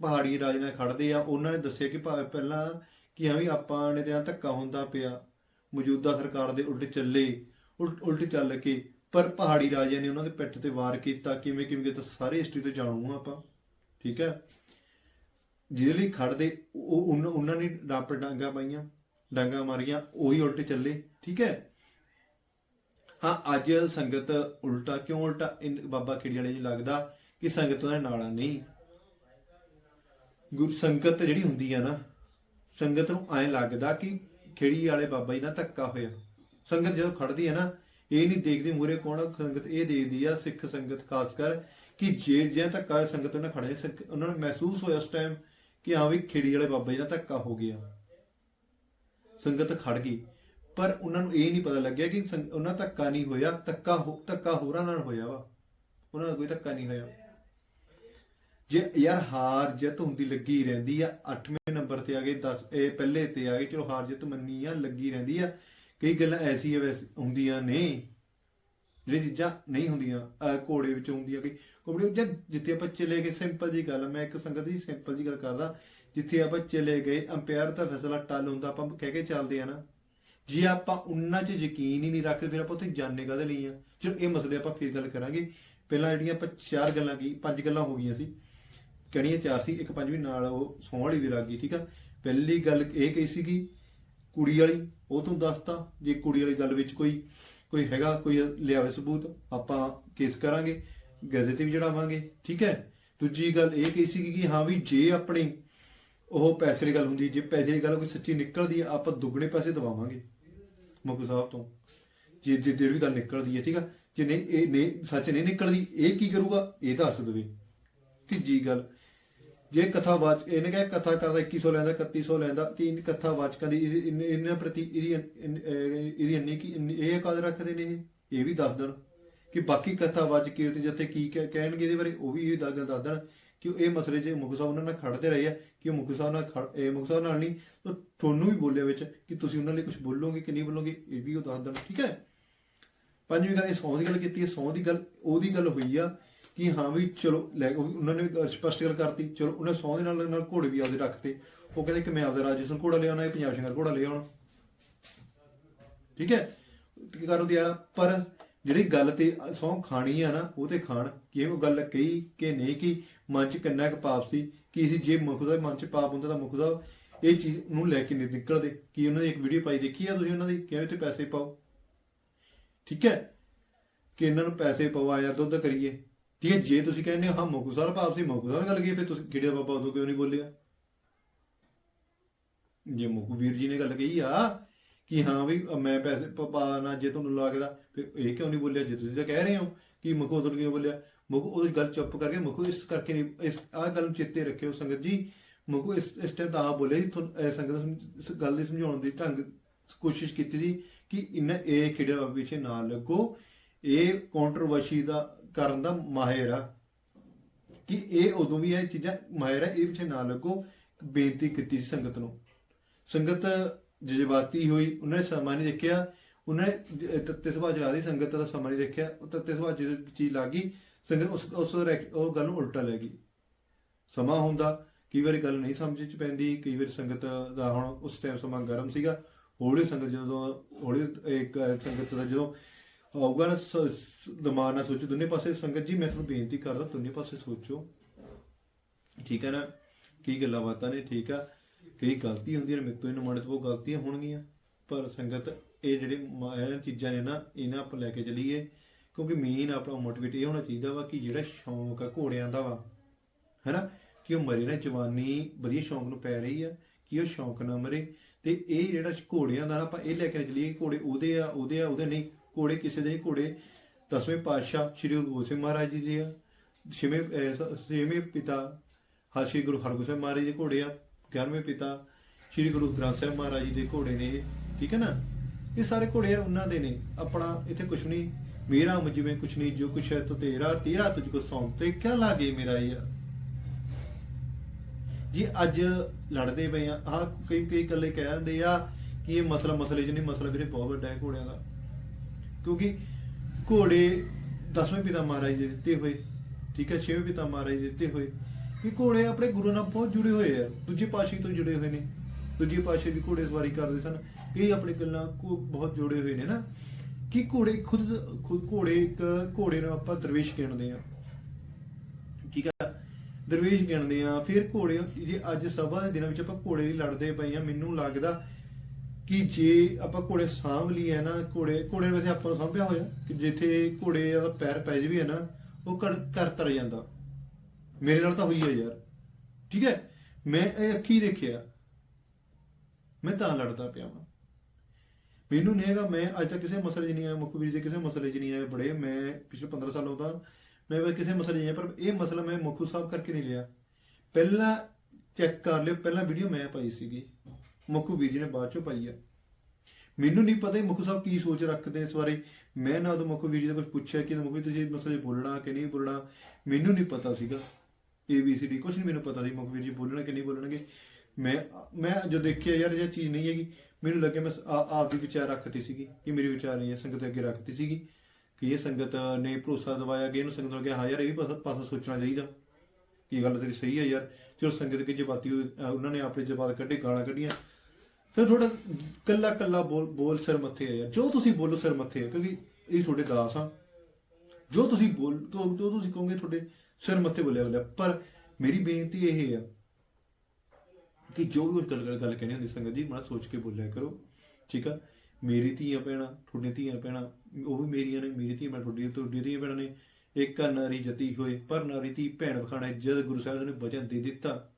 ਪਹਾੜੀ ਰਾਜ ਨਾਲ ਖੜਦੇ ਆ। ਉਹਨਾਂ ਨੇ ਦੱਸਿਆ ਕਿ ਭਾ- ਪਹਿਲਾਂ ਕਿ ਹਾਂ ਵੀ ਆਪਾਂ ਨੇ ਤੇ ਨਾਲ ਧੱਕਾ ਹੁੰਦਾ ਪਿਆ, ਮੌਜੂਦਾ ਸਰਕਾਰ ਦੇ ਉਲਟ ਚੱਲੇ, ਉਲਟ ਚੱਲ ਕੇ, ਪਰ ਪਹਾੜੀ ਰਾਜਿਆਂ ਨੇ ਉਹਨਾਂ ਦੇ ਪਿੱਠ ਤੇ ਵਾਰ ਕੀਤਾ, ਕਿਵੇਂ ਕਿਵੇਂ ਤਾਂ ਸਾਰੇ ਹਿਸਟਰੀ ਤੋਂ ਜਾਣੂ ਆਪਾਂ, ਠੀਕ ਹੈ? ਜਿਹਦੇ ਲਈ ਖੜਦੇ ਉਹ ਉਹਨਾਂ- ਨੇ ਡਾਪ ਡਾਂਗਾ ਪਾਈਆਂ, ਡਾਂਗਾ ਮਾਰੀਆਂ, ਉਹੀ ਉਲਟ ਚੱਲੇ, ਠੀਕ ਹੈ? ਹਾਂ, ਅੱਜ ਸੰਗਤ ਉਲਟਾ ਕਿਉਂ ਉਲਟਾ? ਬਾਬਾ ਖੇੜੀ ਵਾਲੇ ਜੀ ਲੱਗਦਾ ਕਿ ਸੰਗਤ ਉਹਨਾਂ ਦੇ ਨਾਲ ਨਹੀਂ। ਗੁਰ ਸੰਗਤ ਜਿਹੜੀ ਹੁੰਦੀ ਆ ਨਾ ਸੰਗਤ ਨੂੰ ਐਂ ਲੱਗਦਾ ਕਿ ਖੇੜੀ ਵਾਲੇ ਬਾਬਾ ਜੀ ਨਾਲ ਧੱਕਾ ਹੋਇਆ। ਸੰਗਤ ਜਦੋਂ ਖੜਦੀ ਹੈ ਨਾ, ਇਹ ਨਹੀਂ ਦੇਖਦੀ ਮੂਰੇ ਕੌਣ ਸੰਗਤ ਇਹ ਦੇਖਦੀ ਆ, ਸਿੱਖ ਸੰਗਤ ਖਾਸ ਕਰ, ਕਿ ਜੇ ਜੇ ਧੱਕਾ ਸੰਗਤ ਉਹਨਾਂ ਖੜੇ ਉਹਨਾਂ ਨੂੰ ਮਹਿਸੂਸ ਹੋਇਆ ਉਸ ਟਾਈਮ ਕਿ ਹਾਂ ਵੀ ਖੇੜੀ ਵਾਲੇ ਬਾਬਾ ਜੀ ਦਾ ਧੱਕਾ ਹੋ ਗਿਆ। ਸੰਗਤ ਖੜ ਗਈ, ਪਰ ਉਹਨਾਂ ਨੂੰ ਇਹ ਨਹੀਂ ਪਤਾ ਲੱਗਿਆ ਕਿ ਸੰਗ- ਉਹਨਾਂ ਧੱਕਾ ਨਹੀਂ ਹੋਇਆ, ਧੱਕਾ ਧੱਕਾ ਹੋਰਾਂ ਨਾਲ ਹੋਇਆ ਵਾ। ਉਹਨਾਂ ਦਾ ਕੋਈ ਧੱਕਾ ਨਹੀਂ ਹੋਇਆ। ਜੇ ਯਾਰ ਹਾਰ ਜਿੱਤ ਹੁੰਦੀ ਲੱਗੀ ਰਹਿੰਦੀ ਆ 8ਵੇਂ ਨੰਬਰ ਤੇ ਆ ਗਏ 10 ਇਹ ਪਹਿਲੇ ਤੇ ਆ ਗਏ, ਚਲੋ ਹਾਰ ਜਿੱਤ ਮੰਨੀ ਆ, ਲੱਗੀ ਰਹਿੰਦੀ ਆ। ਕਈ ਗੱਲਾਂ ਐਸੀਆਂ ਹੁੰਦੀਆਂ ਨੇ, ਜਿਹੜੀ ਚੀਜ਼ਾਂ ਨਹੀਂ ਹੁੰਦੀਆਂ ਘੋੜੇ ਵਿੱਚ ਹੁੰਦੀਆਂ ਕਿ ਘੋੜੇ ਜਾਂ ਜਿੱਥੇ ਆਪਾਂ ਚਲੇ ਗਏ ਸਿੰਪਲ ਜੀ ਗੱਲ ਮੈਂ ਇੱਕ ਸੰਗਤ ਦੀ ਸਿੰਪਲ ਜੀ ਗੱਲ ਕਰਦਾ, ਜਿੱਥੇ ਆਪਾਂ ਚਲੇ ਗਏ, ਅੰਪਾਇਰ ਦਾ ਫੈਸਲਾ ਟੱਲ ਹੁੰਦਾ, ਆਪਾਂ ਕਹਿ ਕੇ ਚੱਲਦੇ ਆ ਨਾ। ਜੇ ਆਪਾਂ ਉਹਨਾਂ 'ਚ ਯਕੀਨ ਹੀ ਨਹੀਂ ਰੱਖਦੇ, ਫਿਰ ਆਪਾਂ ਉੱਥੇ ਜਾਣੇ ਕਾਹਦੇ ਲਈ ਆ? ਚਲੋ, ਇਹ ਮਸਲੇ ਆਪਾਂ ਫੇਰ ਗੱਲ ਕਰਾਂਗੇ। ਪਹਿਲਾਂ ਜਿਹੜੀਆਂ ਆਪਾਂ ਚਾਰ ਗੱਲਾਂ ਕੀ, ਪੰਜ ਗੱਲਾਂ ਹੋ ਗਈਆਂ ਸੀ। ਕਣੀਆਂ ਚਾਰ ਸੀ, ਇੱਕ ਪੰਜਵੀਂ ਨਾਲ ਉਹ ਸੌਂ ਵਾਲੀ ਵੀ ਲੱਗ ਗਈ, ਠੀਕ ਆ। ਪਹਿਲੀ ਗੱਲ ਇਹ ਕਹੀ ਸੀਗੀ, ਕੁੜੀ ਵਾਲੀ, ਉਹ ਤੁਹਾਨੂੰ ਦੱਸਤਾ, ਜੇ ਕੁੜੀ ਵਾਲੀ ਗੱਲ ਵਿੱਚ ਕੋਈ ਕੋਈ ਹੈਗਾ, ਕੋਈ ਲਿਆਵੇ ਸਬੂਤ, ਆਪਾਂ ਕੇਸ ਕਰਾਂਗੇ ਗਜ਼ੇ ਤੇ ਵੀ ਚੜਾਵਾਂਗੇ, ਠੀਕ ਹੈ। ਦੂਜੀ ਗੱਲ ਇਹ ਕਹੀ ਸੀਗੀ ਕਿ ਹਾਂ ਵੀ ਜੇ ਆਪਣੀ ਉਹ ਪੈਸੇ ਦੀ ਗੱਲ ਹੁੰਦੀ, ਜੇ ਪੈਸੇ ਦੀ ਗੱਲ ਕੋਈ ਸੱਚੀ ਨਿਕਲਦੀ ਆ, ਆਪਾਂ ਦੁੱਗਣੇ ਪੈਸੇ ਦਵਾਵਾਂਗੇ ਮੁੱਖ ਸਾਹਿਬ ਤੋਂ। ਜੇ ਜੇ ਜਿਹੜੀ ਵੀ ਗੱਲ ਨਿਕਲਦੀ ਹੈ ਠੀਕ ਆ। ਜੇ ਨਹੀਂ, ਇਹ ਨਹੀਂ, ਸੱਚ ਨਹੀਂ ਨਿਕਲਦੀ, ਇਹ ਕੀ ਕਰੂਗਾ? ਇਹ ਦੱਸ ਦੇਵੇ। ਤੀਜੀ ਗੱਲ ਜੇ ਕਥਾ ਵਾਚ ਇਹਨੇ ਕਿਹਾ ਕਥਾ ਕਰਦਾ 2100 ਲੈਂਦਾ 3100 ਲੈਂਦਾ, ਕਿ ਇਨ ਕਥਾ ਵਾਚਕਾਂ ਦੀ ਇਹਨਾਂ ਪ੍ਰਤੀ ਇਹਦੀ ਇਹਦੀ ਇੰਨੀ ਕੀ ਇਹ ਕਾਦ ਰੱਖਦੇ ਨੇ ਇਹ? ਇਹ ਵੀ ਦੱਸ ਦੇਣ ਕਿ ਬਾਕੀ ਕਥਾ ਵਾਚ ਜਿੱਥੇ ਕੀ ਕਹਿਣਗੇ ਇਹਦੇ ਬਾਰੇ, ਉਹ ਵੀ ਇਹ ਦੱਸ ਦੱਸ ਦੇਣ ਕਿ ਇਹ ਮਸਲੇ 'ਚ ਮੁਖ ਸਾਹਿਬ ਉਹਨਾਂ ਨਾਲ ਖੜਦੇ ਰਹੇ ਆ, ਕਿ ਉਹ ਮੁਖ ਸਾਹਿਬ ਨਾਲ ਖੜ- ਇਹ ਮੁਖ ਸਾਹਿਬ ਨਾਲ ਨਹੀਂ ਤਾਂ ਤੁਹਾਨੂੰ ਵੀ ਬੋਲਿਆ ਵਿੱਚ ਕਿ ਤੁਸੀਂ ਉਹਨਾਂ ਲਈ ਕੁਝ ਬੋਲੋਗੇ ਕਿ ਨਹੀਂ ਬੋਲੋਗੇ, ਇਹ ਵੀ ਉਹ ਦੱਸ ਦੇਣ, ਠੀਕ ਹੈ? ਪੰਜਵੀਂ ਗੱਲ, ਇਹ ਸੌ ਦੀ ਗੱਲ ਕੀਤੀ ਹੈ, ਸੌ ਦੀ ਗੱਲ ਉਹਦੀ ਗੱਲ ਹੋਈ ਆ ਕਿ ਹਾਂ ਵੀ ਚਲੋ, ਲੈ ਉਹ- ਵੀ ਉਹਨਾਂ ਨੇ ਵੀ ਸਪਸ਼ਟ ਗੱਲ ਕਰਤੀ, ਚਲੋ ਉਹਨੇ ਸਹੁੰ ਦੇ ਨਾਲ ਨਾਲ ਘੋੜੇ ਵੀ ਆਪਦੇ ਰੱਖਤੇ। ਉਹ ਕਹਿੰਦੇ ਕਿ ਮੈਂ ਆਪਦਾ ਰਾਜਸਥਾਨ ਘੋੜਾ ਲਿਆਉਣਾ ਹੈ ਪੰਜਾਬ ਸ਼ੰਕਰ ਘੋੜਾ ਲਿਆਉਣਾ ਠੀਕ ਹੈ? ਕੀ ਕਰਨ ਦੀ ਆ? ਪਰ ਜਿਹੜੀ ਗੱਲ ਤੇ ਸੌ ਖਾਣੀ ਆ ਨਾ, ਉਹ ਤੇ ਖਾਣ। ਕਿ ਉਹ ਗੱਲ ਕਹੀ ਕਿ ਨਹੀਂ ਕਿ ਮਨ ਚ ਕਿੰਨਾ ਕੁ ਪਾਪ ਸੀ। ਕਿ ਅਸੀਂ ਜੇ ਮੁਖ ਦਾ ਮਨ ਚ ਪਾਪ ਹੁੰਦਾ ਤਾਂ ਮੁਖ ਦਾ ਇਹ ਚੀਜ਼ ਨੂੰ ਲੈ ਕੇ ਨਹੀਂ ਨਿਕਲਦੇ। ਕਿ ਉਹਨਾਂ ਦੀ ਇੱਕ ਵੀਡੀਓ ਪਾਈ ਦੇਖੀ ਆ ਤੁਸੀਂ ਉਹਨਾਂ ਦੀ? ਕਿਵੇਂ ਤੇ ਪੈਸੇ ਪਾਓ? ਠੀਕ ਹੈ? ਕਿ ਇਹਨਾਂ ਨੂੰ ਪੈਸੇ ਪਵਾਇਆ ਦੁੱਧ ਕਰੀਏ। ਠੀਕ ਹੈ, ਜੇ ਤੁਸੀਂ ਕਹਿੰਦੇ ਹੋ, ਹਾਂ, ਮੋਕੂ ਸਾਹਿਬ ਭਾਵ ਮੋਕੂ ਸਾਹਿਬ ਗੱਲ ਕੀ ਫਿਰ ਤੁਸੀਂ ਖੇੜਿਆ ਬਾਬਾ ਉਦੋਂ ਕਿਉਂ ਨਹੀਂ ਬੋਲਿਆ? ਜੇ ਮੋਕੂ ਵੀਰ ਜੀ ਨੇ ਗੱਲ ਕਹੀ ਆ ਕਿ ਹਾਂ ਵੀ ਮੈਂ ਪੈਸੇ ਪ- ਨਾ ਜੇ ਤੁਹਾਨੂੰ ਲੱਗਦਾ ਫਿਰ ਇਹ ਕਿਉਂ ਨਹੀਂ ਬੋਲਿਆ? ਜੇ ਤੁਸੀਂ ਤਾਂ ਕਹਿ ਰਹੇ ਹੋ ਕਿ ਮੋਕੂ ਉਦੋਂ ਕਿਉਂ ਬੋਲਿਆ? ਮੋਕੂ ਉਹਦੀ ਗੱਲ ਚੁੱਪ ਕਰਕੇ, ਮੋਕੂ ਇਸ ਕਰਕੇ ਨਹੀਂ, ਇਸ ਆਹ ਗੱਲ ਨੂੰ ਚੇਤੇ ਰੱਖਿਓ ਸੰਗਤ ਜੀ। ਮੋਕੂ ਇਸ ਇਸ ਟਾਈਮ ਤਾਂ ਆ ਬੋਲੇ ਜੀ ਤੁਹਾਨੂੰ ਸੰਗਤ ਗੱਲ ਦੀ ਸਮਝਾਉਣ ਦੀ ਢੰਗ, ਕੋਸ਼ਿਸ਼ ਕੀਤੀ ਸੀ ਕਿ ਇਹਨਾਂ ਇਹ ਖੇੜਿਆ ਬਾਬਾ ਪਿੱਛੇ ਨਾ ਲੱਗੋ। ਇਹ ਕੰਟਰੋਵਰਸੀ ਦਾ ਕਰਨ ਦਾ ਮਾਹਿਰ ਆ। ਕਿ ਇਹ ਉਦੋਂ ਵੀ ਇਹ ਚੀਜ਼ਾਂ ਮਾਹਿਰ ਆ, ਇਹ ਪਿੱਛੇ ਨਾ ਲੱਗੋ, ਬੇਨਤੀ ਕੀਤੀ ਸੀ ਸੰਗਤ ਨੂੰ। ਸੰਗਤ ਜਜ਼ਬਾਤੀ ਹੋਈ, ਉਹਨਾਂ ਨੇ ਸਮਾਂ ਨਹੀਂ ਦੇਖਿਆ। ਉਹਨਾਂ ਨੇ ਤੱਤੇ ਸੁਭਾਅ ਚਲਾ ਦੀ ਸੰਗਤ ਦਾ ਸਮਾਂ ਨਹੀਂ ਦੇਖਿਆ। ਉਹ ਤੱਤੇ ਸੁਭਾਅ ਜਦੋਂ ਚੀਜ਼ ਲੱਗ ਗਈ, ਸੰਗਤ ਉਸ ਉਸ ਉਹ ਗੱਲ ਨੂੰ ਉਲਟਾ ਲੈ ਗਈ। ਸਮਾਂ ਹੁੰਦਾ, ਕਈ ਵਾਰੀ ਗੱਲ ਨਹੀਂ ਸਮਝ ਚ ਪੈਂਦੀ, ਕਈ ਵਾਰੀ ਸੰਗਤ ਦਾ ਹੁਣ ਉਸ ਟਾਈਮ ਸਮਾਂ ਗਰਮ ਸੀਗਾ। ਹੌਲੀ ਸੰਗਤ ਜਦੋਂ, ਹੌਲੀ ਇੱਕ, ਸੰਗਤ ਦਾ ਜਦੋਂ ਆਊਗਾ ਨਾ ਦਿਮਾਗ ਨਾਲ ਸੋਚੋ, ਦੋਨੇ ਪਾਸੇ ਸੰਗਤ ਜੀ, ਮੈਂ ਤੁਹਾਨੂੰ ਬੇਨਤੀ ਕਰਦਾ, ਦੋਨੇ ਪਾਸੇ ਸੋਚੋ। ਠੀਕ ਹੈ ਨਾ? ਕੀ ਗੱਲਾਂ ਬਾਤਾਂ ਨੇ, ਠੀਕ ਆ। ਕਈ ਗਲਤੀ ਹੁੰਦੀਆਂ ਨੇ ਮੇਰੇ ਤੋਂ ਇਹਨਾਂ ਮਾੜੇ ਤੋਂ ਗਲਤੀਆਂ ਹੋਣਗੀਆਂ। ਪਰ ਸੰਗਤ, ਇਹ ਜਿਹੜੇ ਮ- ਚੀਜ਼ਾਂ ਨੇ ਨਾ, ਇਹਨਾਂ ਆਪਾਂ ਲੈ ਕੇ ਚੱਲੀਏ। ਕਿਉਂਕਿ ਮੇਨ ਆਪਣਾ ਮੋਟੀਵੇਟ ਇਹ ਹੋਣਾ ਚਾਹੀਦਾ ਵਾ ਕਿ ਜਿਹੜਾ ਸ਼ੌਂਕ ਆ, ਘੋੜਿਆਂ ਦਾ ਵਾ, ਹੈਨਾ? ਕਿ ਉਹ ਮਰੇ ਨਾ, ਜਵਾਨੀ ਵਧੀਆ ਸ਼ੌਂਕ ਨੂੰ ਪੈ ਰਹੀ ਆ, ਕਿ ਉਹ ਸ਼ੌਂਕ ਨਾ ਮਰੇ। ਤੇ ਇਹ ਜਿਹੜਾ ਘੋੜਿਆਂ ਦਾ ਨਾ ਆਪਾਂ ਇਹ ਲੈ ਕੇ ਚੱਲੀਏ ਘੋੜੇ ਉਹਦੇ ਆ ਉਹਦੇ ਆ, ਉਹਦੇ ਨਹੀਂ। ਘੋੜੇ ਕਿਸੇ ਦੇ ਘੋੜੇ ਦਸਵੇਂ ਪਾਤਸ਼ਾਹ ਸ੍ਰੀ ਗੁਰੂ ਗੋਬਿੰਦ ਸਿੰਘ ਮਹਾਰਾਜ ਜੀ ਦੇ ਆ। ਛੇਵੇਂ ਛੇਵੇਂ ਪਿਤਾ ਹਾਂ ਗੁਰੂ ਹਰਗੋਬਿੰਦ ਸਾਹਿਬ ਮਹਾਰਾਜ ਦੇ ਘੋੜੇ ਆ। 11ਵੇਂ ਪਿਤਾ ਸ੍ਰੀ ਗੁਰੂ ਗ੍ਰੰਥ ਸਾਹਿਬ ਮਹਾਰਾਜ ਜੀ ਦੇ ਘੋੜੇ ਨੇ ਠੀਕ ਹੈ ਨਾ? ਇਹ ਸਾਰੇ ਘੋੜੇ ਉਹਨਾਂ ਦੇ ਨੇ। ਆਪਣਾ ਇੱਥੇ ਕੁਛ ਨਹੀਂ। ਮੇਰਾ ਮੁਝ ਜਿਵੇਂ ਕੁਛ ਨਹੀਂ, ਜੋ ਕੁਛ ਹੈ ਤੋ ਤੇਰਾ ਤੇਰਾ ਤੁਝ ਕੋ ਸੌਂਪਤੇ ਕਿਆ ਲਾਗੇ ਮੇਰਾ ਯਾਰ? ਜੀ ਅੱਜ ਲੜਦੇ ਪਏ ਆ, ਆਹ ਕਈ ਕਈ ਇਕੱਲੇ ਕਹਿ ਦਿੰਦੇ ਆ ਕਿ ਇਹ ਮਸਲਾ ਮਸਲੇ 'ਚ ਨਹੀਂ, ਮਸਲਾ ਵੀਰੇ ਬਹੁਤ ਵੱਡਾ ਹੈ ਘੋੜਿਆਂ ਦਾ। ਕਿਉਂਕਿ ਘੋੜੇ ਦਸਵੇਂ ਪਿਤਾ ਮਹਾਰਾਜ ਦੇ ਦਿੱਤੇ ਹੋਏ, ਠੀਕ ਹੈ, ਛੇਵੇਂ ਪਿਤਾ ਮਹਾਰਾਜ ਦੇ ਦਿੱਤੇ ਹੋਏ। ਇਹ ਘੋੜੇ ਆਪਣੇ ਗੁਰੂ ਨਾਲ ਬਹੁਤ ਜੁੜੇ ਹੋਏ ਆ, ਦੂਜੇ ਪਾਤਸ਼ਾਹੀ ਤੋਂ ਜੁੜੇ ਹੋਏ ਨੇ, ਦੂਜੇ ਪਾਤਸ਼ਾਹ ਦੀ ਘੋੜੇ ਸਵਾਰੀ ਕਰਦੇ ਸਨ, ਇਹ ਆਪਣੇ ਗੱਲਾਂ ਕੋ ਬਹੁਤ ਜੁੜੇ ਹੋਏ ਨੇ ਨਾ। ਕਿ ਘੋੜੇ ਖੁਦ ਖੁਦ ਘੋੜੇ ਇੱਕ ਘੋੜੇ ਨੂੰ ਆਪਾਂ ਦਰਵੇਸ਼ ਕਹਿੰਦੇ ਆ। ਠੀਕ ਆ, ਦਰਵੇਸ਼ ਗਿਣਦੇ ਆ, ਫਿਰ ਘੋੜੇ, ਜੇ ਅੱਜ ਸਭਾ ਦੇ ਦਿਨਾਂ ਵਿੱਚ ਆਪਾਂ ਘੋੜੇ ਦੀ ਲੜਦੇ ਪਏ ਆ, ਮੈਨੂੰ ਲੱਗਦਾ ਕਿ ਜੇ ਆਪਾਂ ਘੋੜੇ ਸਾਂਭ ਲਈਏ ਨਾ, ਘੋੜੇ ਘੋੜੇ ਵੈਸੇ ਆਪਾਂ ਨੂੰ ਸਾਂਭਿਆ ਹੋਇਆ, ਕਿ ਜਿੱਥੇ ਘੋੜੇ ਦਾ ਪੈਰ ਪੈ ਜਾਵੇ ਨਾ, ਉਹ ਕਰ ਕਰ ਤਰ ਜਾਂਦਾ। ਮੇਰੇ ਨਾਲ ਤਾਂ ਹੋਈ ਹੈ ਯਾਰ। ਠੀਕ ਹੈ? ਮੈਂ ਇਹ ਅੱਖੀ ਦੇਖਿਆ। ਮੈਂ ਤਾਂ ਲੜਦਾ ਪਿਆ ਵਾਂ। ਮੈਨੂੰ ਨਹੀਂ ਹੈਗਾ, ਮੈਂ ਅੱਜ ਤੱਕ ਕਿਸੇ ਮਸਲੇ 'ਚ ਨਹੀਂ ਆਇਆ, ਮੁਖਬੀਰ ਦੇ ਕਿਸੇ ਮਸਲੇ 'ਚ ਨਹੀਂ ਆਇਆ ਬੜੇ। ਮੈਂ ਪਿਛਲੇ 15 ਸਾਲੋਂ ਦਾ ਮੈਂ ਵੀ ਕਿਸੇ ਮਸਲੇ 'ਚ ਨਹੀਂ ਆਇਆ, ਪਰ ਇਹ ਮਸਲਾ ਮੈਂ ਮੁਖੂ ਸਾਹਿਬ ਕਰਕੇ ਨਹੀਂ ਲਿਆ। ਪਹਿਲਾਂ ਚੈੱਕ ਕਰ ਲਿਓ, ਪਹਿਲਾਂ ਵੀਡੀਓ ਮੈਂ ਪਾਈ ਸੀਗੀ। ਮੁਖੂ ਵੀਰ ਜੀ ਨੇ ਬਾਅਦ ਚੋਂ ਪਾਈ ਆ। ਮੈਨੂੰ ਨਹੀਂ ਪਤਾ ਮੁਖੂ ਸਾਹਿਬ ਕੀ ਸੋਚ ਰੱਖਦੇ ਇਸ ਬਾਰੇ। ਮੈਂ ਨਾ ਉਦੋਂ ਮੁਖੂ ਵੀਰ ਜੀ ਦਾ ਕੁਝ ਪੁੱਛਿਆ ਕਿ ਮੁਖੂ ਤੁਸੀਂ ਮਸਲੇ ਬੋਲਣਾ ਕਿ ਨਹੀਂ ਬੋਲਣਾ, ਮੈਨੂੰ ਨਹੀਂ ਪਤਾ ਸੀਗਾ। ABCD ਕੁਝ ਨਹੀਂ ਮੈਨੂੰ ਪਤਾ ਸੀ ਮੁਖੂ ਵੀਰ ਜੀ ਬੋਲਣਾ ਕਿ ਨਹੀਂ ਬੋਲਣਗੇ। ਮੈਂ ਮੈਂ ਜੋ ਦੇਖਿਆ ਯਾਰ, ਇਹ ਚੀਜ਼ ਨਹੀਂ ਹੈਗੀ। ਮੈਨੂੰ ਲੱਗਿਆ ਮੈਂ ਆ- ਆਪ ਦੀ ਵਿਚਾਰ ਰੱਖਤੀ ਸੀਗੀ, ਕਿ ਮੇਰੇ ਵਿਚਾਰ ਨਹੀਂ ਹੈ ਸੰਗਤ ਅੱਗੇ ਰੱਖਤੀ ਸੀਗੀ, ਕਿ ਇਹ ਸੰਗਤ ਨੇ ਭਰੋਸਾ ਦਿਵਾਇਆ ਕਿ ਇਹਨੂੰ ਸੰਗਤ ਨੂੰ ਕਿਹਾ, ਹਾਂ ਯਾਰ, ਇਹ ਵੀ ਪਾਸਾ ਸੋਚਣਾ ਚਾਹੀਦਾ। ਕੀ ਗੱਲ ਤੇਰੀ ਸਹੀ ਹੈ ਯਾਰ? ਚਲੋ ਸੰਗਤ ਕੇ ਜਵਾਤੀ ਉਹਨਾਂ ਨੇ ਆਪਣੇ ਜਵਾਬ ਕੱਢੇ, ਗਾਲਾਂ ਕੱਢੀਆਂ। ਫਿਰ ਥੋੜਾ ਕੱਲਾ ਕੱਲਾ ਬੋਲ ਬੋਲ ਸਿਰ ਮੱਥੇ ਆ ਯਾਰ। ਜੋ ਤੁਸੀਂ ਬੋਲੋ ਸਿਰ ਮੱਥੇ ਆ, ਕਿਉਂਕਿ ਇਹ ਤੁਹਾਡੇ ਦਾਸ ਆ। ਜੋ ਤੁਸੀਂ ਬੋਲ, ਜੋ ਤੁਸੀਂ ਕਹੋਗੇ ਤੁਹਾਡੇ ਸਿਰ ਮੱਥੇ ਬੋਲਿਆ ਬੋਲਿਆ ਪਰ ਮੇਰੀ ਬੇਨਤੀ ਇਹ ਆ ਕਿ ਜੋ ਵੀ ਗੱਲ, ਗੱਲ- ਗੱਲ ਕਹਿਣੀ ਹੁੰਦੀ ਸੰਗਤ ਜੀ, ਮਾੜਾ ਸੋਚ ਕੇ ਬੋਲਿਆ ਕਰੋ। ਠੀਕ ਆ? ਮੇਰੀ ਧੀਆਂ ਭੈਣਾਂ ਤੁਹਾਡੀਆਂ ਧੀਆਂ ਭੈਣਾਂ, ਉਹ ਵੀ ਮੇਰੀਆਂ ਨੇ, ਮੇਰੀ ਧੀਆਂ ਭੈਣਾਂ ਤੁਹਾਡੀਆਂ ਤੁਹਾਡੀਆਂ ਧੀਆਂ ਭੈਣਾਂ ਨੇ। ਇੱਕ ਨਾਰੀ ਜਤੀ ਹੋਏ, ਪਰ ਨਾਰੀ ਧੀ ਭੈਣ ਵਖਾਣਾ ਜਦ ਗੁਰੂ ਸਾਹਿਬ ਨੇ ਵਚਨ ਦੇ ਦਿੱਤਾ।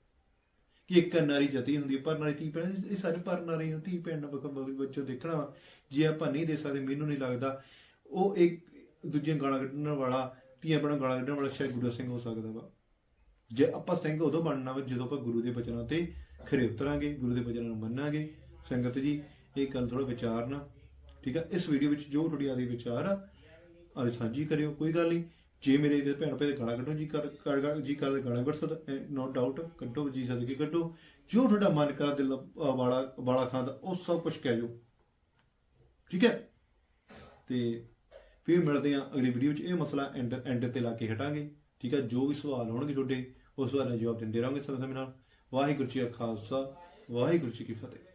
ਕਿ ਇੱਕ ਨਾਰੀ ਜਤੀ ਹੁੰਦੀ ਹੈ ਪਰ ਨਾਰੀ ਧੀ ਭੈਣ, ਇਹ ਸਾਰੇ ਪਰ ਨਾਰੀ ਨੂੰ ਧੀ ਭੈਣ ਨਾਲ ਬੱਚੋ ਦੇਖਣਾ ਵਾ। ਜੇ ਆਪਾਂ ਨਹੀਂ ਦੇ ਸਕਦੇ, ਮੈਨੂੰ ਨਹੀਂ ਲੱਗਦਾ, ਉਹ ਇੱਕ ਦੂਜੀਆਂ ਗਾਲਾਂ ਕੱਢਣ ਵਾਲਾ, ਧੀਆਂ ਭੈਣਾਂ ਗਾਲਾਂ ਕੱਢਣ ਵਾਲਾ ਸ਼ਾਇਦ ਗੁਰੂ ਸਿੰਘ ਹੋ ਸਕਦਾ ਵਾ। ਜੇ ਆਪਾਂ ਸਿੰਘ ਉਦੋਂ ਬਣਨਾ ਵਾ, ਜਦੋਂ ਆਪਾਂ ਗੁਰੂ ਦੇ ਬਚਨਾਂ ਤੇ ਖਰੇ ਉਤਰਾਂਗੇ, ਗੁਰੂ ਦੇ ਬਚਨਾਂ ਨੂੰ ਮੰਨਾਂਗੇ। ਸੰਗਤ ਜੀ, ਇਹ ਗੱਲ ਥੋੜਾ ਵਿਚਾਰਨਾ ਠੀਕ ਆ? ਇਸ ਵੀਡੀਓ ਵਿੱਚ ਜੋ ਤੁਹਾਡੀ ਆਦੀ ਵਿਚਾਰ ਆ ਆਹ ਸਾਂਝੀ ਕਰਿਓ, ਕੋਈ ਗੱਲ ਨਹੀਂ। ਜੇ ਮੇਰੇ ਇਹਦੇ ਭੈਣ ਭਾਈ ਦੇ ਗਾਲਾਂ ਕੱਢੋ ਜੀ ਕਰ ਕਰ- ਜੀ ਕਰ ਗਾਲਾਂ ਕੱਢ ਸਕਦਾ ਨੋ ਡਾਊਟ ਕੱਢੋ ਜੀ ਸਦਕੇ ਕੱਢੋ। ਜੋ ਤੁਹਾਡਾ ਮਨ ਕਰਾ ਦਿਲ ਅਹ, ਵਾਲਾ ਵਾਲਾ ਖਾਂਦਾ ਉਹ ਸਭ ਕੁਝ ਕਹਿ ਜਾਓ ਠੀਕ ਹੈ? ਤੇ ਫਿਰ ਮਿਲਦੇ ਆ ਅਗਲੀ ਵੀਡੀਓ 'ਚ। ਇਹ ਮਸਲਾ ਐਂਡ ਐਂਡ ਤੇ ਲਾ ਕੇ ਹਟਾਂਗੇ। ਠੀਕ ਹੈ? ਜੋ ਵੀ ਸਵਾਲ ਹੋਣਗੇ ਤੁਹਾਡੇ ਉਸ ਸਵਾਲਾਂ ਦੇ ਜਵਾਬ ਦਿੰਦੇ ਰਹਾਂਗੇ ਸਮੇਂ ਸਮੇਂ ਨਾਲ। ਵਾਹਿਗੁਰੂ ਜੀ ਕਾ ਖਾਲਸਾ ਵਾਹਿਗੁਰੂ ਜੀ ਕੀ ਫਤਿਹ।